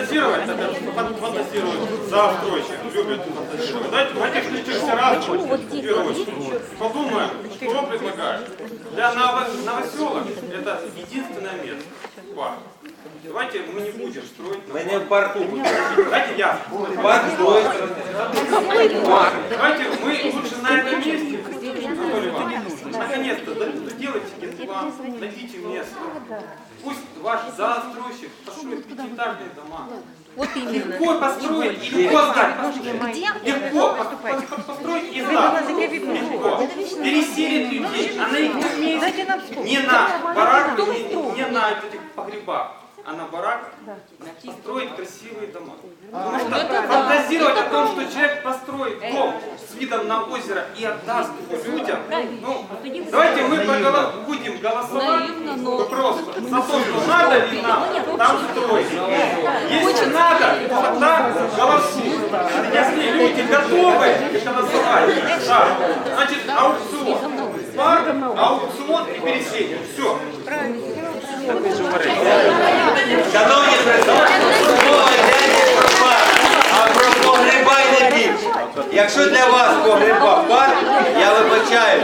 фантазировать, фантазируют застройщик, любят фантазировать. Давайте, давайте включимся очередь. Подумаем, что предлагает. Для ново- новоселок это единственное место. Парк. Давайте мы не будем строить Ми не в парку будемо. Давайте я. Парк з другої сторони. Давайте мы лучше на этом месте, доделайте генплан, найдите место. Пусть ваш застройщик построит пятиэтажные дома. Вот именно. Легко построить и легко сдать. Легко по- по- по- построить и сдать. Легко. Переселит людей, а на их месте не на барак, не, не на этих погребах, а на барак построить красивые дома. Потому что фантазировать о том, что человек построит дом с видом на озеро и отдаст его людям, ну, давайте мы проголо- будем голосовать просто за то, что надо ли нам. Там строить. Если надо, тогда голосуем. Если люди готовы голосовать, да, значит аукцион. Парк, аукцион и переселение. Все. Якщо для вас погреба парк, я вибачаю.